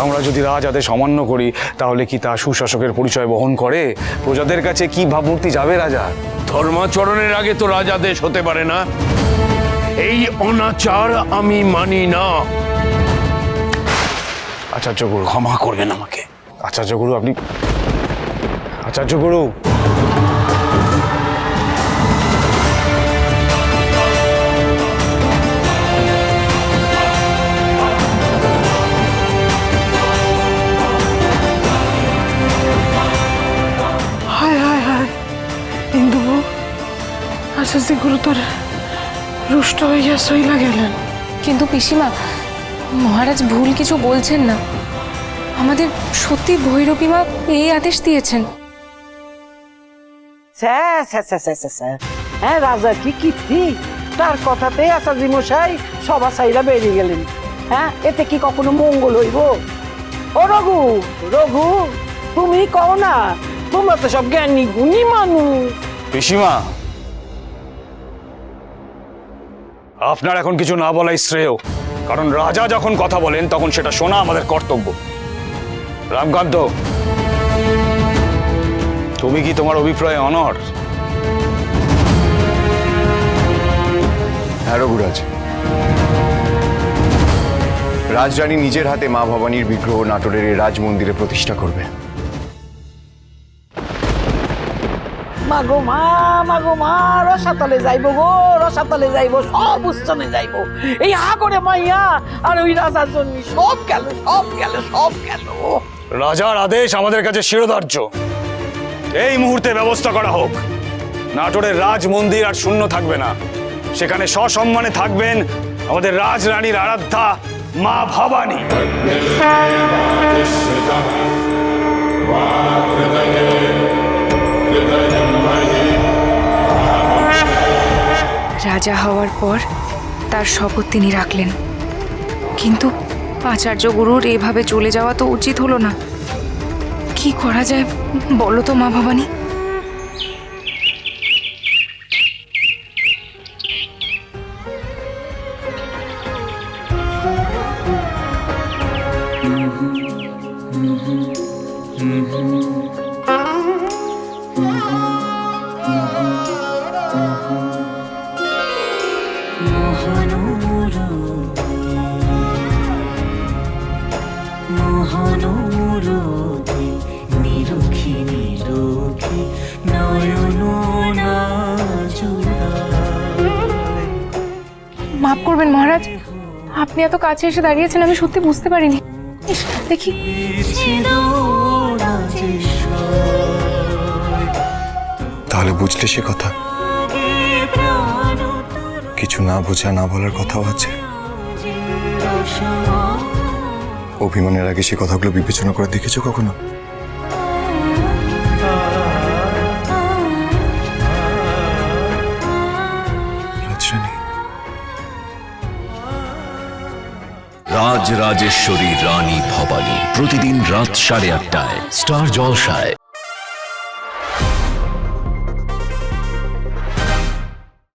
আমরা যদি রাজ আদেশ অমান্য করি তাহলে কি তা সুশাসকের পরিচয় বহন করে? প্রজাদের কাছে কি ভাবমূর্তি যাবে রাজা? ধর্মাচরণের আগে তো রাজাদেশ হতে পারে না। এই অনাচার আমি মানি না। আচার্য গুরু ক্ষমা করবেন আমাকে। আচার্য গুরু আপনি আচার্য গুরু! যে গুরুতর রুষ্ট হইয়া সইলা গেলেন কিন্তু পিসিমা মহারাজ ভুল কিছু বলছেন না। আমাদের সত্যি ভৈরবীমা এই আদেশ দিয়েছেন। হ্যাঁ রাজা কি কীর্তি? তার কথাতেই আসাজি মশাই সবা সাইরা বেরিয়ে গেলেন। হ্যাঁ এতে কি কখনো মঙ্গল হইব? ও রঘু রঘু তুমি কও না তোমরা তো সব জ্ঞানী গুণী মানুষ। পিসিমা আপনার এখন কিছু না বলাই শ্রেয়। কারণ রাজা যখন কথা বলেন, তখন সেটা শোনা আমাদের কর্তব্য। রামকান্ত, তুমি কি তোমার অভিপ্রায় অনর হ্যাঁ রঘুরাজ। রাজরানী নিজের হাতে মা ভবানীর বিগ্রহ নাটোরের এই রাজ মন্দিরে প্রতিষ্ঠা করবে মাগো মা মাগো মা রসাতলে যাইব গো রসাতলে যাইব সব উৎসনে যাইব। এই আগরে মাইয়া আর ওই রাজার জন্য সব গেল সব গেল সব গেল। রাজার আদেশ আমাদের কাছে শিরোধার্য। এই মুহূর্তে ব্যবস্থা করা হোক। নাটোরের রাজ মন্দির আর শূন্য থাকবে না। সেখানে সসম্মানে থাকবেন আমাদের রাজরানীর আরাধ্যা মা ভবানী। রাজা হওয়ার পর তার শপথ তিনি রাখলেন কিন্তু আচার্য গুরুর এভাবে চলে যাওয়া তো উচিত হলো না কি করা যায় বলো তো মা ভবানী মহানুরোধে নিরুখি নিরুখি নয়ন মাফ করবেন মহারাজ আপনি এত কাছে এসে দাঁড়িয়েছেন আমি সত্যি বুঝতে পারিনি। ইস, দেখি। তাহলে বুঝলে সে কথা। কিছু না বোঝা না বলার কথাও আছে। অভিমানের আগে সে কথাগুলো বিবেচনা করে দেখেছ কখনো? রাজ রাজেশ্বরী রানী ভবানী প্রতিদিন রাত সাড়ে আটটায়, স্টার জলসায়।